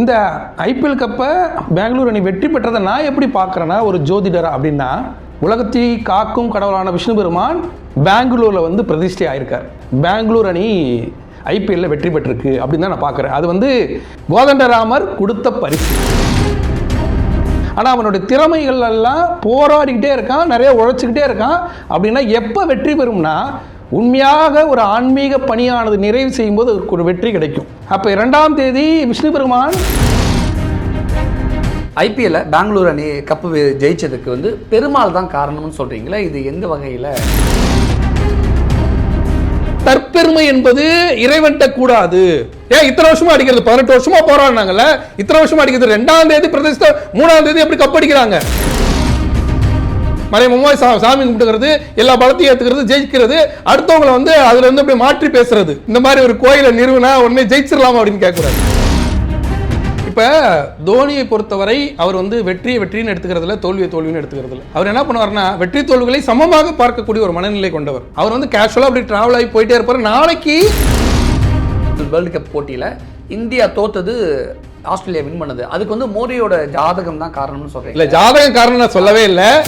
இந்த ஐபிஎல் கப்பை பெங்களூர் அணி வெற்றி பெற்றதை நான் எப்படி பார்க்குறேன்னா ஒரு ஜோதிடரா அப்படின்னா உலகத்தை காக்கும் கடவுளான விஷ்ணு பெருமான் பெங்களூரில் வந்து பிரதிஷ்டை ஆயிருக்கார். பெங்களூர் அணி ஐபிஎல்ல வெற்றி பெற்றிருக்கு அப்படின்னு தான் நான் பார்க்குறேன். அது வந்து கோதண்டராமர் கொடுத்த பரிசு. ஆனால் அவனுடைய திறமைகள் எல்லாம் போராடிக்கிட்டே இருக்கான் நிறைய உழைச்சிக்கிட்டே இருக்கான். அப்படின்னா எப்போ வெற்றி பெறும்னா உண்மையாக ஒரு ஆன்மீக பணியானது நிறைவு செய்யும்போது அவருக்கு ஒரு வெற்றி கிடைக்கும். அப்போ இரண்டாம் தேதி விஷ்ணு பெருமான் ஐபிஎல்ல பெங்களூர் அணி கப்பு ஜெயிச்சதுக்கு வந்து பெருமாள் தான் காரணம்னு சொல்றீங்களா இது எந்த வகையில்? தற்பெருமை என்பது இறைவன்ட்ட கூடாது ஏன் இத்தனை வருஷமா அடிக்கிறது? பதினெட்டு வருஷமா போராடினாங்கல்ல? இத்தனை வருஷமா அடிக்கிறது? ரெண்டாம் தேதி பிரதிஷ்டை மூணாம் தேதி எப்படி கப்படிக்கிறாங்க? மறைமுகமா சா- சாமி கும்பிட்டுக்கிறது எல்லா பலத்தையும் ஏத்துக்கிறது ஜெயிக்கிறது அடுத்தவங்களை வந்து அதுல இருந்து அப்படியே மாற்றி பேசுறது. இந்த மாதிரி ஒரு கோயிலை நிறுவனா உடனே ஜெயிச்சிடலாமா அப்படின்னு கேட்கக்கூடாது. இப்ப தோனியை பொறுத்தவரை அவர் வந்து வெற்றியை வெற்றின்னு எடுத்துக்கிறதுல தோல்வியை தோல்வின்னு எடுத்துக்கிறதுல அவர் என்ன பண்ணுவார்னா வெற்றி தோல்விகளை சமமாக பார்க்கக்கூடிய ஒரு மனநிலை கொண்டவர். அவர் வந்து கேஷுவலா அப்படி டிராவல் ஆகி போயிட்டே இருப்பார். நாளைக்கு வேர்ல்டு கப் போட்டியில் இந்தியா தோத்தது ஆஸ்திரேலியா வின் பண்ணது. அதுக்கு வந்து மோடியோட ஜாதகம் தான் காரணம்னு சொல்றீங்க. இல்ல ஜாதகம் காரணம் நான் சொல்லவே இல்லை.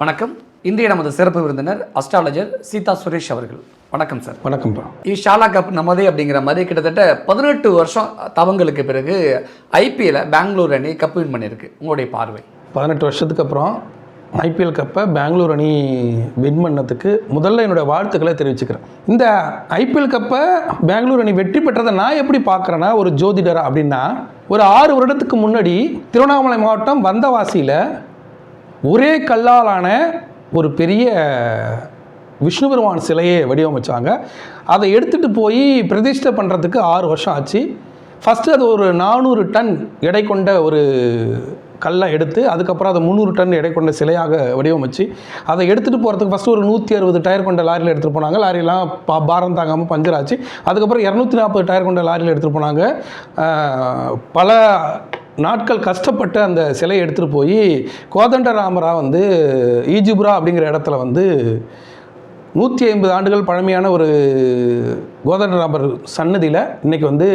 வணக்கம். இந்திய நமது சிறப்பு விருந்தினர் அஸ்ட்ராலஜர் சீதா சுரேஷ் அவர்கள். வணக்கம் சார் வணக்கம்ப்பா. இது ஷாலா கப் நமதே அப்படிங்கிற மாதிரி கிட்டத்தட்ட பதினெட்டு வருஷம் தவங்களுக்கு பிறகு ஐபிஎல்ல பெங்களூர் அணி கப் வின் பண்ணியிருக்கு. உங்களுடைய பார்வை? பதினெட்டு வருஷத்துக்கு அப்புறம் ஐபிஎல் கப்பை பெங்களூர் அணி வின் பண்ணதுக்கு முதல்ல என்னுடைய வாழ்த்துக்களை தெரிவிச்சுக்கிறேன். இந்த ஐபிஎல் கப்பை பெங்களூர் அணி வெற்றி பெற்றதை நான் எப்படி பார்க்குறேன்னா ஒரு ஜோதிடரா அப்படின்னா ஒரு ஆறு வருடத்துக்கு முன்னாடி திருவண்ணாமலை மாவட்டம் வந்தவாசியில் ஒரே கல்லாலான ஒரு பெரிய விஷ்ணு பெருமான் சிலையை வடிவமைச்சாங்க. அதை எடுத்துகிட்டு போய் பிரதிஷ்டை பண்ணுறதுக்கு ஆறு வருஷம் ஆச்சு. ஃபஸ்ட்டு அது ஒரு நானூறு டன் எடை கொண்ட ஒரு கல்லை எடுத்து அதுக்கப்புறம் அதை முந்நூறு டன் எடை கொண்ட சிலையாக வடிவமைச்சு அதை எடுத்துகிட்டு போகிறதுக்கு ஃபஸ்ட்டு ஒரு நூற்றி அறுபது டயர் கொண்ட லாரியில் எடுத்துகிட்டு போனாங்க. லாரியெல்லாம் பா பாரம் தாங்காமல் பஞ்சர் ஆச்சு. அதுக்கப்புறம் இரநூத்தி நாற்பது டயர் கொண்ட லாரியில் எடுத்துகிட்டு போனாங்க. பல நாட்கள் கஷ்டப்பட்டு அந்த சிலையை எடுத்துகிட்டு போய் கோதண்டராமரா வந்து ஈஜிபுரா அப்படிங்கிற இடத்துல வந்து நூற்றி ஐம்பது ஆண்டுகள் பழமையான ஒரு கோதண்டராமர் சன்னதியில் இன்றைக்கி வந்து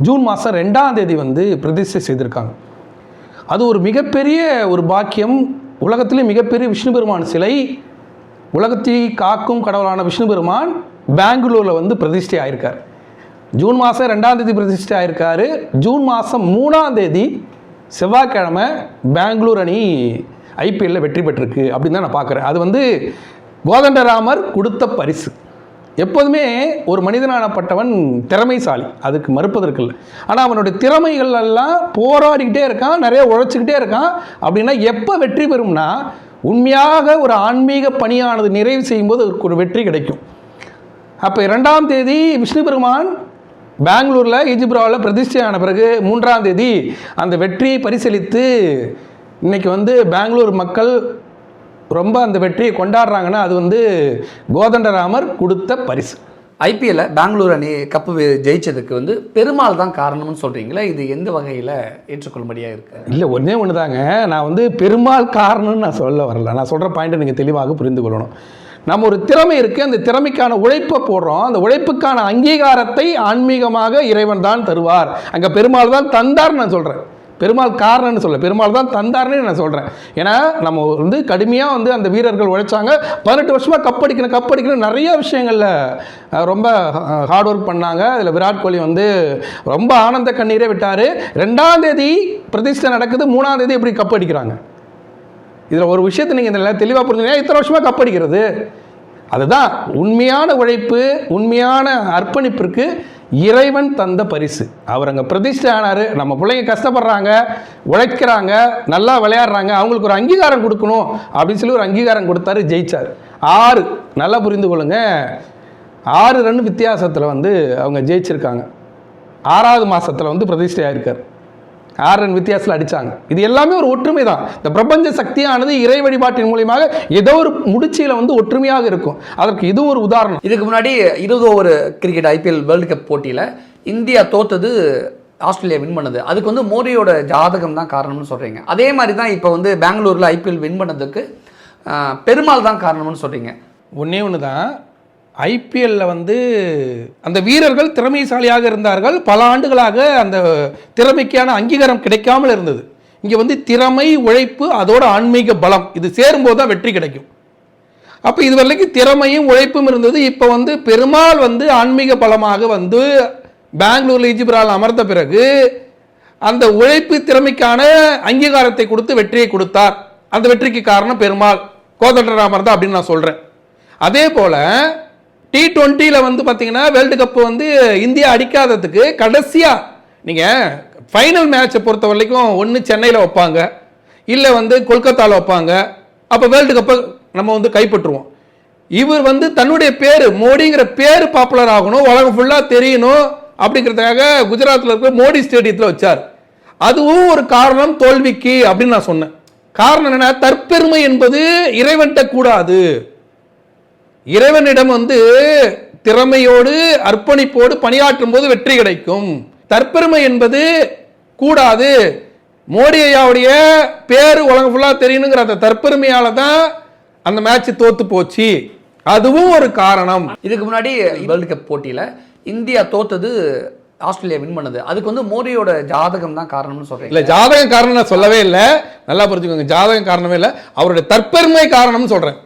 ஜூன் மாதம் ரெண்டாம் தேதி வந்து பிரதிஷ்டை செய்திருக்காங்க. அது ஒரு மிகப்பெரிய ஒரு பாக்கியம். உலகத்திலே மிகப்பெரிய விஷ்ணு பெருமான் சிலை. உலகத்தை காக்கும் கடவுளான விஷ்ணு பெருமான் பெங்களூரில் வந்து பிரதிஷ்டை ஆயிருக்கார். ஜூன் மாதம் ரெண்டாம் தேதி பிரதிஷ்டை ஆயிருக்காரு. ஜூன் மாதம் மூணாம் தேதி செவ்வாய்க்கிழமை பெங்களூர் அணி ஐபிஎல்ல வெற்றி பெற்றிருக்கு அப்படின்னு தான் நான் பார்க்குறேன். அது வந்து கோதண்டராமர் கொடுத்த பரிசு. எப்போதுமே ஒரு மனிதனானப்பட்டவன் திறமைசாலி. அதுக்கு மறுப்பதற்கு இல்லை. ஆனால் அவனுடைய திறமைகள் எல்லாம் போராடிக்கிட்டே இருக்கான் நிறைய உழைச்சிக்கிட்டே இருக்கான். அப்படின்னா எப்போ வெற்றி பெறும்னா உண்மையாக ஒரு ஆன்மீக பணியானது நிறைவு செய்யும்போது ஒரு வெற்றி கிடைக்கும். அப்போ இரண்டாம் தேதி விஷ்ணு பெருமான் பெங்களூரில் ஈஜிபுராவில் பிரதிஷ்டை ஆன பிறகு மூன்றாம் தேதி அந்த வெற்றியை பரிசீலித்து இன்னைக்கு வந்து பெங்களூர் மக்கள் ரொம்ப அந்த வெற்றியை கொண்டாடுறாங்கன்னா அது வந்து கோதண்டராமர் கொடுத்த பரிசு. ஐபிஎல்ல பெங்களூர் அணி கப்பு ஜெயிச்சதுக்கு வந்து பெருமாள் தான் காரணம்னு சொல்றீங்களா இது எந்த வகையில் ஏற்றுக்கொள்ளும்படியாக இருக்கு? இல்லை ஒன்றே ஒன்று தாங்க நான் வந்து பெருமாள் காரணம்னு நான் சொல்ல வரல. நான் சொல்கிற பாயிண்ட்டை நீங்கள் தெளிவாக புரிந்து கொள்ளணும். நம்ம ஒரு திறமை இருக்குது அந்த திறமைக்கான உழைப்பை போடுறோம். அந்த உழைப்புக்கான அங்கீகாரத்தை ஆன்மீகமாக இறைவன் தான் தருவார். அங்கே பெருமாள் தான் தந்தார்னு நான் சொல்கிறேன் பெருமாள் காரணம்னு சொல்ல பெருமாள் தான் தந்தார்னு நான் சொல்கிறேன் ஏன்னா நம்ம வந்து கடுமையாக வந்து அந்த வீரர்கள் உழைச்சாங்க. பதினெட்டு வருஷமாக கப்படிக்கணும் கப்படிக்கணும் நிறைய விஷயங்களில் ரொம்ப ஹார்ட் ஒர்க் பண்ணாங்க. அதில் விராட் கோலி வந்து ரொம்ப ஆனந்த கண்ணீரே விட்டார். ரெண்டாம் தேதி பிரதிஷ்டை நடக்குது. மூணாம் தேதி எப்படி கப்படிக்கிறாங்க இதில் ஒரு விஷயத்தை நீங்கள் இதில் தெளிவாக புரிஞ்சுங்க இத்தனை வருஷமாக கப்படிக்கிறது அதுதான் உண்மையான உழைப்பு உண்மையான அர்ப்பணிப்பிற்கு இறைவன் தந்த பரிசு. அவர் அங்கே பிரதிஷ்டை ஆனார். நம்ம பிள்ளைங்க கஷ்டப்படுறாங்க உழைக்கிறாங்க நல்லா விளையாடுறாங்க. அவங்களுக்கு ஒரு அங்கீகாரம் கொடுக்கணும் அப்படின்னு சொல்லி ஒரு அங்கீகாரம் கொடுத்தாரு ஜெயிச்சார். ஆறு நல்லா புரிந்து கொள்ளுங்க. ஆறு ரன் வித்தியாசத்தில் வந்து அவங்க ஜெயிச்சிருக்காங்க. ஆறாவது மாதத்தில் வந்து பிரதிஷ்டை ஆயிருக்கார். ஆறு ரன் வித்தியாசத்தில் அடிச்சாங்க. இது எல்லாமே ஒரு ஒற்றுமை தான் இந்த பிரபஞ்ச சக்தியானது இறை வழிபாட்டின் மூலியமாக ஏதோ ஒரு முடிச்சியில் வந்து ஒற்றுமையாக இருக்கும். அதற்கு இது ஒரு உதாரணம். இதுக்கு முன்னாடி இருபது over cricket IPL world cup போட்டியில் இந்தியா தோத்தது ஆஸ்திரேலியா வின் பண்ணது. அதுக்கு வந்து மோடியோட ஜாதகம் தான் காரணம்னு சொல்கிறீங்க அதே மாதிரி தான் இப்போ வந்து பெங்களூரில் ஐபிஎல் வின் பண்ணதுக்கு பெருமாள் தான் காரணம்னு சொல்கிறீங்க ஒன்றே ஒன்று தான் ஐபிஎல்ல வந்து அந்த வீரர்கள் திறமைசாலியாக இருந்தார்கள். பல ஆண்டுகளாக அந்த திறமைக்கான அங்கீகாரம் கிடைக்காமல் இருந்தது. இங்கே வந்து திறமை உழைப்பு அதோட ஆன்மீக பலம் இது சேரும்போது தான் வெற்றி கிடைக்கும். அப்போ இது வரைக்கும் திறமையும் உழைப்பும் இருந்தது. இப்போ வந்து பெருமாள் வந்து ஆன்மீக பலமாக வந்து பெங்களூரில் இஜிபிரால் அமர்ந்த பிறகு அந்த உழைப்பு திறமைக்கான அங்கீகாரத்தை கொடுத்து வெற்றியை கொடுத்தார். அந்த வெற்றிக்கு காரணம் பெருமாள். கோதண்டராமர் தான் அப்படின்னு நான் சொல்கிறேன் அதே போல் டி டுவெண்ட்டியில் வந்து பார்த்தீங்கன்னா வேர்ல்டு கப் வந்து இந்தியா அடிக்காததுக்கு கடைசியாக நீங்கள் ஃபைனல் மேட்சை பொறுத்த வரைக்கும் ஒன்று சென்னையில் வைப்பாங்க. இல்லை வந்து கொல்கத்தாவில் வைப்பாங்க. அப்போ வேர்ல்டு கப்பை நம்ம வந்து கைப்பற்றுவோம். இவர் வந்து தன்னுடைய பேர் மோடிங்கிற பேர் பாப்புலர் ஆகணும் உலகம் ஃபுல்லாக தெரியணும் அப்படிங்கிறதுக்காக குஜராத்தில் இருக்கிற மோடி ஸ்டேடியத்தில் வச்சார். அதுவும் ஒரு காரணம் தோல்விக்கு அப்படின்னு நான் சொன்னேன். காரணம் என்ன தற்பெருமை என்பது இறைவன்ட்ட கூடாது. இறைவனிடம் வந்து திறமையோடு அர்ப்பணிப்போடு பணியாற்றும் போது வெற்றி கிடைக்கும். தற்பெருமை என்பது கூடாது. மோடி ஐயாவுடைய பேர் உலகம் ஃபுல்லாக தெரியணுங்கிற அந்த தற்பெருமையால தான் அந்த மேட்ச் தோத்து போச்சு. அதுவும் ஒரு காரணம். இதுக்கு முன்னாடி வேர்ல்டு கப் போட்டியில் இந்தியா தோத்தது ஆஸ்திரேலியா வின் பண்ணது. அதுக்கு வந்து மோடியோட ஜாதகம் தான் காரணம்னு சொல்றீங்க. இல்ல ஜாதகம் காரணம் நான் சொல்லவே இல்லை. நல்லா புரிஞ்சுக்கோங்க ஜாதகம் காரணமே இல்லை. அவருடைய தற்பெருமை காரணம்னு சொல்றேன்.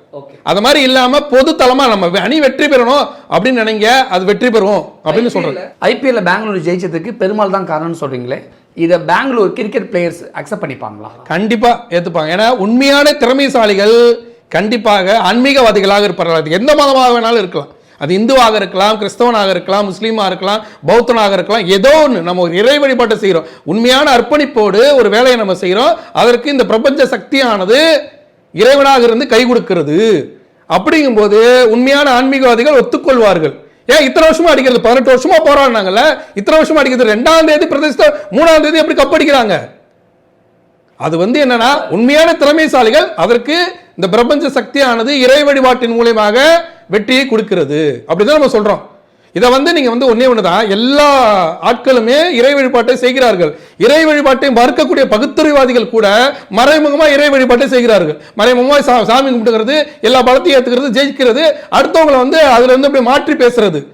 அது மாதிரி இல்லாம பொதுத்தளமா நம்ம அணி வெற்றி பெறணும் அப்படின்னு நினைங்க அது வெற்றி பெறும் அப்படின்னு சொல்றேன். ஐபிஎல்ல பெங்களூர் ஜெயிச்சதுக்கு பெருமாள் தான் காரணம்னு சொல்றீங்களே இதை பெங்களூர் கிரிக்கெட் பிளேயர்ஸ் அக்செப்ட் பண்ணிப்பாங்களா? கண்டிப்பா ஏத்துப்பாங்க. ஏன்னா உண்மையான திறமைசாலிகள் கண்டிப்பாக ஆன்மீகவாதிகளாக இருப்பார்கள். அது எந்த மதமாக வேணாலும் இருக்கலாம். அது இந்துவாக இருக்கலாம் கிறிஸ்தவனாக இருக்கலாம் முஸ்லீமாக இருக்கலாம் பௌத்தனாக இருக்கலாம் ஏதோ ஒன்று நம்ம ஒரு இறை வழிபாட்டை செய்கிறோம் உண்மையான அர்ப்பணிப்போடு ஒரு வேலையை நம்ம செய்கிறோம் அதற்கு இந்த பிரபஞ்ச சக்தியானது இறைவனாக இருந்து கை கொடுக்கிறது. அப்படிங்கும்போது உண்மையான ஆன்மீகவாதிகள் ஒத்துக்கொள்வார்கள். ஏன்? இத்தனை வருஷமா அடிக்கிறது? பதினெட்டு வருஷமா போராடினாங்கல்ல? இத்தனை வருஷமா அடிக்கிறது? ரெண்டாம் தேதி பிரதிஷ்ட மூணாம் தேதி எப்படி கப்படிக்கிறாங்க அது வந்து என்னன்னா உண்மையான திறமைசாலிகள் அதற்கு இந்த பிரபஞ்ச சக்தியானது இறை வழிபாட்டின் மூலியமாக வெற்றியை கொடுக்கிறது அப்படிதான் நம்ம சொல்றோம். இதை வந்து நீங்க வந்து ஒண்ணே ஒண்ணுதான். எல்லா ஆட்களுமே இறை வழிபாட்டை செய்கிறார்கள். இறை வழிபாட்டை மறுக்கக்கூடிய பகுத்தறிவாதிகள் கூட மறைமுகமா இறை வழிபாட்டை செய்கிறார்கள். மறைமுகமா சா- சாமி கும்பிட்டுக்கிறது எல்லா பலத்தையும் ஏத்துக்கிறது ஜெயிக்கிறது அடுத்தவங்களை வந்து அதுல இருந்து அப்படி மாற்றி பேசுறது.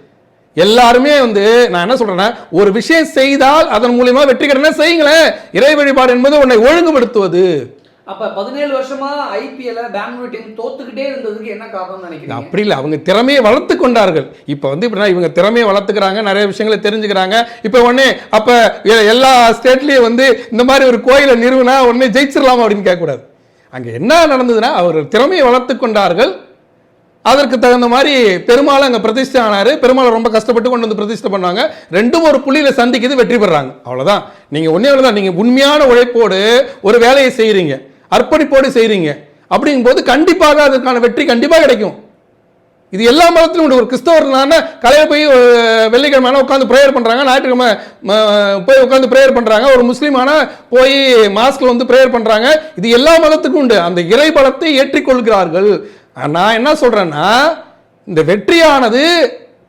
எல்லாருமே வந்து நான் என்ன சொல்றேன்னா ஒரு விஷயம் செய்தால் அதன் மூலியமா வெற்றி கிடைனா செய்யுங்களேன். இறை வழிபாடு என்பது உன்னை ஒழுங்குபடுத்துவது. அப்ப பதினேழு வருஷமா ஐபிஎல்ல பெங்களூர் டீம் தோத்துக்கிட்டே இருந்ததுக்கு என்ன காரணம் நினைக்கிறீங்க? அப்படி இல்லை அவங்க திறமையை வளர்த்து கொண்டார்கள். இப்போ வந்து இப்படின்னா இவங்க திறமையை வளர்த்துக்கிறாங்க நிறைய விஷயங்களை தெரிஞ்சுக்கிறாங்க. இப்போ உடனே அப்போ எல்லா ஸ்டேட்லேயும் வந்து இந்த மாதிரி ஒரு கோயிலை நிறுவனா உடனே ஜெயிச்சிடலாமா அப்படின்னு கேட்கக்கூடாது. அங்கே என்ன நடந்ததுன்னா அவர் திறமையை வளர்த்து கொண்டார்கள். அதற்கு தகுந்த மாதிரி பெருமாள் அங்கே பிரதிஷ்டை ஆனார். பெருமாளை ரொம்ப கஷ்டப்பட்டு கொண்டு வந்து பிரதிஷ்டை பண்ணாங்க ரெண்டும் ஒரு புள்ளியில் சந்திக்குது வெற்றி பெறாங்க. அவ்வளோதான் நீங்கள் ஒன்னே தான் நீங்கள் உண்மையான உழைப்போடு ஒரு வேலையை செய்கிறீங்க அர்ப்பணிப்போடு அப்படிங்கும் போது கண்டிப்பாக அதுக்கான வெற்றி கண்டிப்பாக கிடைக்கும். இது எல்லா மதத்திலும் உண்டு. ஒரு கிறிஸ்தவர் கலையில் போய் ஒரு வெள்ளிக்கிழமை உட்காந்து ப்ரேயர் பண்ணுறாங்க ஞாயிற்றுக்கிழமை போய் உட்காந்து ப்ரேயர் பண்ணுறாங்க ஒரு முஸ்லீமான போய் மாஸ்கில் வந்து ப்ரேயர் பண்ணுறாங்க இது எல்லா மதத்துக்கும் உண்டு. அந்த இறை பலத்தை ஏற்றிக்கொள்கிறார்கள் நான் என்ன சொல்கிறேன்னா இந்த வெற்றியானது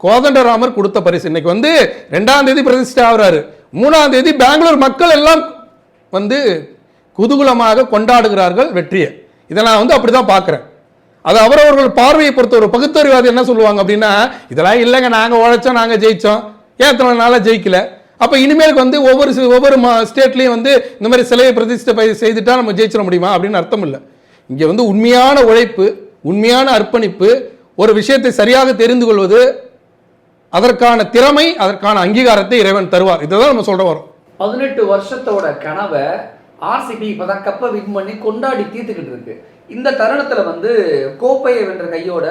கோதண்டராமர் கொடுத்த பரிசு. இன்னைக்கு வந்து ரெண்டாம் தேதி பிரதிஷ்டை ஆகுறாரு. மூணாம் தேதி பெங்களூர் மக்கள் எல்லாம் வந்து குதூகலமாக கொண்டாடுகிறார்கள் வெற்றியை. இதை நான் வந்து அப்படி தான் பார்க்குறேன். அது அவரவர்கள் பார்வையை பொறுத்த ஒரு பகுத்தறிவாதி என்ன சொல்லுவாங்க அப்படின்னா இதெல்லாம் இல்லைங்க நாங்கள் உழைச்சோம் நாங்கள் ஜெயித்தோம் ஏன் இத்தனை நாளாக ஜெயிக்கல? அப்போ இனிமேலுக்கு வந்து ஒவ்வொரு ஒவ்வொரு ஸ்டேட்லேயும் வந்து இந்த மாதிரி சிலையை பிரதிஷ்டை ப- செய்துட்டா நம்ம ஜெயிச்சிட முடியுமா அப்படின்னு அர்த்தம் இல்லை. இங்கே வந்து உண்மையான உழைப்பு உண்மையான அர்ப்பணிப்பு ஒரு விஷயத்தை சரியாக தெரிந்து கொள்வது அதற்கான திறமை அதற்கான அங்கீகாரத்தை இறைவன் தருவார். இதை தான் நம்ம சொல்ல வரோம். பதினெட்டு வருஷத்தோட கனவை ஆர்சிபி இப்பதான் கப்பை வின் பண்ணி கொண்டாடி தீர்த்துக்கிட்டு இருக்கு. இந்த தருணத்தில் வந்து கோப்பையை வென்ற கையோட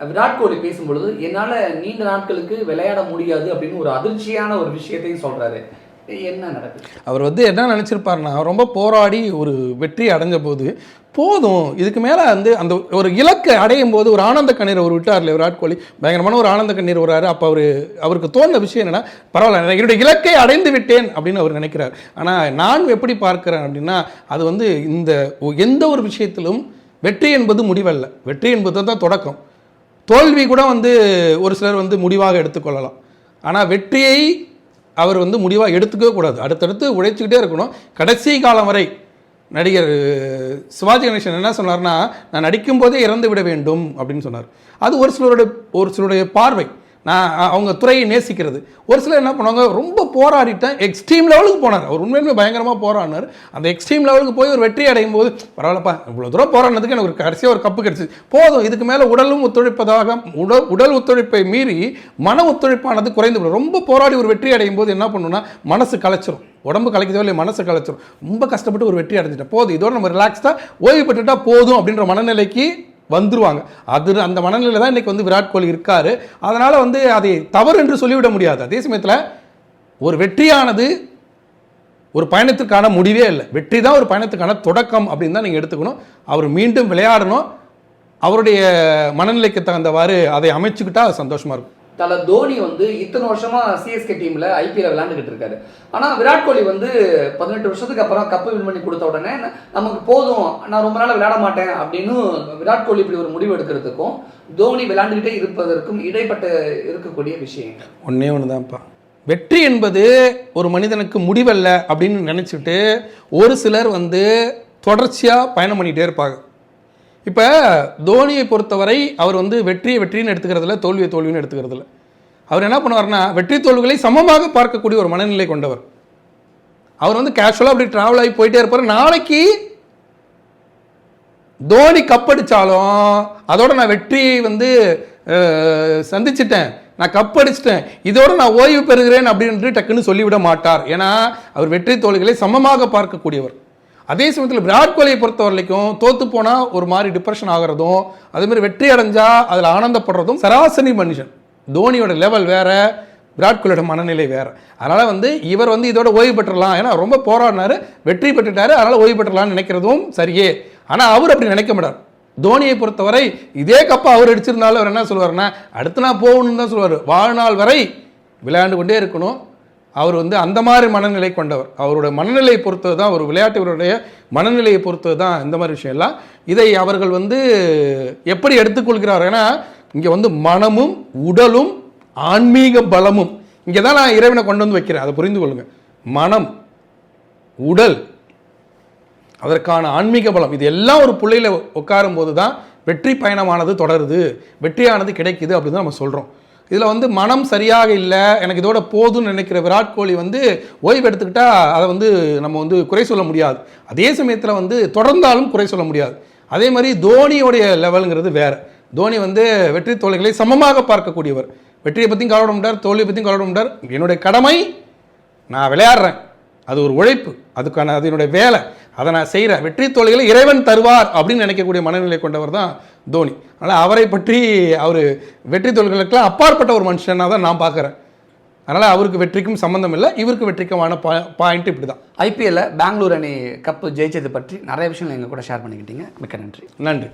விராட் கோலி பேசும்பொழுது என்னால் நீண்ட நாட்களுக்கு விளையாட முடியாது அப்படின்னு ஒரு அதிர்ச்சியான ஒரு விஷயத்தையும் சொல்கிறாரு என்ன நடக்குது? அவர் வந்து என்ன நினச்சிருப்பாருன்னா ரொம்ப போராடி ஒரு வெற்றி அடைஞ்ச போது போதும் இதுக்கு மேலே வந்து அந்த ஒரு இலக்கை அடையும் போது ஒரு ஆனந்த கண்ணீர் அவர் விட்டார்ல விராட் கோலி? பயங்கரமான ஒரு ஆனந்த கண்ணீர் வராரு அப்போ அவர் அவருக்கு தோன்ற விஷயம் என்னென்னா பரவாயில்ல என்னுடைய இலக்கை அடைந்து விட்டேன் அப்படின்னு அவர் நினைக்கிறார். ஆனால் நான் எப்படி பார்க்குறேன் அப்படின்னா அது வந்து இந்த ஒ- எந்த ஒரு விஷயத்திலும் வெற்றி என்பது முடிவல்ல. வெற்றி என்பது தான் தொடக்கம். தோல்வி கூட வந்து ஒரு சிலர் வந்து முடிவாக எடுத்துக்கொள்ளலாம். ஆனால் வெற்றியை அவர் வந்து முடிவாக எடுத்துக்கவே கூடாது. அடுத்தடுத்து உழைச்சிக்கிட்டே இருக்கணும். கடைசி காலம் வரை நடிகர் சிவாஜி கணேசன் என்ன சொன்னார்னா நான் நடிக்கும்போதே இறந்து விட வேண்டும் அப்படின்னு சொன்னார். அது ஒரு சிலருடைய ஒரு சிலருடைய பார்வை. நான் அவங்க துறையை நேசிக்கிறது. ஒரு சிலர் என்ன பண்ணுவாங்க ரொம்ப போராடிட்டேன் எக்ஸ்ட்ரீம் லெவலுக்கு போனார். அவர் உண்மையிலுமே பயங்கரமாக போராடினார். அந்த எக்ஸ்ட்ரீம் லெவலுக்கு போய் ஒரு வெற்றி அடையும் போது பரவாயில்லப்பா இவ்வளோ தூரம் போராடினதுக்கு எனக்கு ஒரு கடைசியாக ஒரு கப்பு கிடைச்சிது போதும் இதுக்கு மேலே உடலும் ஒத்துழைப்பதாக உடல் உடல் ஒத்துழைப்பை மீறி மன ஒத்துழைப்பானது குறைந்து விடும் ரொம்ப போராடி ஒரு வெற்றி அடையும் போது என்ன பண்ணுன்னா மனசு கலைச்சிரும் உடம்பு கலைக்கிறதோ இல்லை மனசு கலைச்சிரும் ரொம்ப கஷ்டப்பட்டு ஒரு வெற்றி அடைஞ்சிட்டேன். போதும் இதோட நம்ம ரிலாக்ஸ்டாக ஓய்வு பெற்றுட்டா போதும் அப்படின்ற மனநிலைக்கு வந்துருவாங்க. அது அந்த மனநிலையில் தான் இன்றைக்கி வந்து விராட் கோலி இருக்கார். அதனால் வந்து அதை தவறு என்று சொல்லிவிட முடியாது. அதே சமயத்தில் ஒரு வெற்றியானது ஒரு பயணத்திற்கான முடிவே இல்லை. வெற்றி தான் ஒரு பயணத்துக்கான தொடக்கம் அப்படின்னு தான் நீங்கள் எடுத்துக்கணும். அவர் மீண்டும் விளையாடணும். அவருடைய மனநிலைக்கு தகுந்தவாறு அதை அமைச்சுக்கிட்டால் அது சந்தோஷமாக இருக்கும். தல தோனி வந்து இத்தனை வருஷமாக சிஎஸ்கே டீமில் ஐபிஎல் விளாண்டுக்கிட்டு இருக்காரு. ஆனால் விராட் கோலி வந்து பதினெட்டு வருஷத்துக்கு அப்புறம் கப்பு வின் பண்ணி கொடுத்த உடனே நமக்கு போதும். நான் ரொம்ப நாள் விளையாட மாட்டேன். அப்படின்னு விராட் கோலி இப்படி ஒரு முடிவு எடுக்கிறதுக்கும் தோனி விளாண்டுக்கிட்டே இருப்பதற்கும் இடைப்பட்ட இருக்கக்கூடிய விஷயங்கள். ஒன்றே ஒன்று தான்ப்பா வெற்றி என்பது ஒரு மனிதனுக்கு முடிவல்ல அப்படின்னு நினச்சிட்டு ஒரு சிலர் வந்து தொடர்ச்சியாக பயணம் பண்ணிகிட்டே இருப்பாங்க. இப்போ தோனியை பொறுத்தவரை அவர் வந்து வெற்றியை வெற்றின்னு எடுத்துக்கிறதுல தோல்வியை தோல்வின்னு எடுத்துக்கிறதுல அவர் என்ன பண்ணுவார்னா வெற்றி தோல்விகளை சமமாக பார்க்கக்கூடிய ஒரு மனநிலை கொண்டவர். அவர் வந்து கேஷுவலாக அப்படி ட்ராவல் ஆகி போயிட்டே இருப்பார். நாளைக்கு தோனி கப்படிச்சாலும் அதோட நான் வெற்றியை வந்து சந்திச்சிட்டேன் நான் கப் அடிச்சிட்டேன் இதோட நான் ஓய்வு பெறுகிறேன் அப்படின்ட்டு டக்குன்னு சொல்லிவிட மாட்டார். ஏன்னா அவர் வெற்றி தோல்விகளை சமமாக பார்க்கக்கூடியவர். அதே சமயத்தில் விராட் கோலியை பொறுத்த வரைக்கும் தோத்து போனால் ஒரு மாதிரி டிப்ரெஷன் ஆகிறதும் அதேமாதிரி வெற்றி அடைஞ்சால் அதில் ஆனந்தப்படுறதும் சராசரி மனுஷன். தோனியோட லெவல் வேறு விராட் கோலியோட மனநிலை வேறு. அதனால் வந்து இவர் வந்து இதோட ஓய்வு பெற்றலாம் ஏன்னா ரொம்ப போராடினார் வெற்றி பெற்றுட்டார் அதனால் ஓய்வு பெற்றலாம்னு நினைக்கிறதும் சரியே. ஆனால் அவர் அப்படி நினைக்க மாட்டார். தோனியை பொறுத்தவரை இதே கப்பை அவர் அடிச்சிருந்தாலும் அவர் என்ன சொல்லுவாருன்னா அடுத்து நான் போகணும்னு தான் சொல்லுவார். வாழ்நாள் வரை விளையாண்டு கொண்டே இருக்கணும். அவர் வந்து அந்த மாதிரி மனநிலை கொண்டவர். அவரோட மனநிலையை பொறுத்தது தான் ஒரு விளையாட்டுவருடைய மனநிலையை பொறுத்தது தான் இந்த மாதிரி விஷயம். எல்லாம் இதை அவர்கள் வந்து எப்படி எடுத்துக்கொள்கிறார்? ஏன்னா இங்கே வந்து மனமும் உடலும் ஆன்மீக பலமும். இங்கே தான் நான் இறைவனை கொண்டு வந்து வைக்கிறேன். அதை புரிந்து கொள்ளுங்க. மனம் உடல் அதற்கான ஆன்மீக பலம். இது எல்லாம் ஒரு புள்ளையில் உட்காரும் போது தான் வெற்றி பயணமானது தொடருது. வெற்றியானது கிடைக்குது அப்படின்னு நம்ம சொல்கிறோம் இதில் வந்து மனம் சரியாக இல்லை எனக்கு இதோட போதும்னு நினைக்கிற விராட் கோலி வந்து ஓய்வு எடுத்துக்கிட்டால் அதை வந்து நம்ம வந்து குறை சொல்ல முடியாது. அதே சமயத்தில் வந்து தொடர்ந்தாலும் குறை சொல்ல முடியாது. அதே மாதிரி தோனியோடைய லெவலுங்கிறது வேறு. தோனி வந்து வெற்றி தோல்விகளை சமமாக பார்க்கக்கூடியவர். வெற்றியை பற்றியும் கவலைப்பட முடியார் தோல்வியை பற்றியும் கவலைப்பட முடியார் என்னுடைய கடமை நான் விளையாடுறேன். அது ஒரு உழைப்பு. அதுக்கான அது என்னுடைய வேலை. அதை நான் செய்கிறேன் வெற்றி தோல்விகளை இறைவன் தருவார் அப்படின்னு நினைக்கக்கூடிய மனநிலை கொண்டவர் தான் தோனி. அதனால் அவரை பற்றி அவர் வெற்றி தோல்விகளுக்கெல்லாம் அப்பாற்பட்ட ஒரு மனுஷனாக தான் நான் பார்க்குறேன். அதனால் அவருக்கு வெற்றிக்கும் சம்மந்தம் இல்லை இவருக்கு வெற்றிக்குமான பா பாயிண்ட் இப்படி தான். ஐபிஎல்ல பெங்களூர் அணி கப்பு ஜெயிச்சது பற்றி நிறைய விஷயங்கள் எங்க கூட ஷேர் பண்ணிக்கிட்டீங்க. மிக்க நன்றி. நன்றி.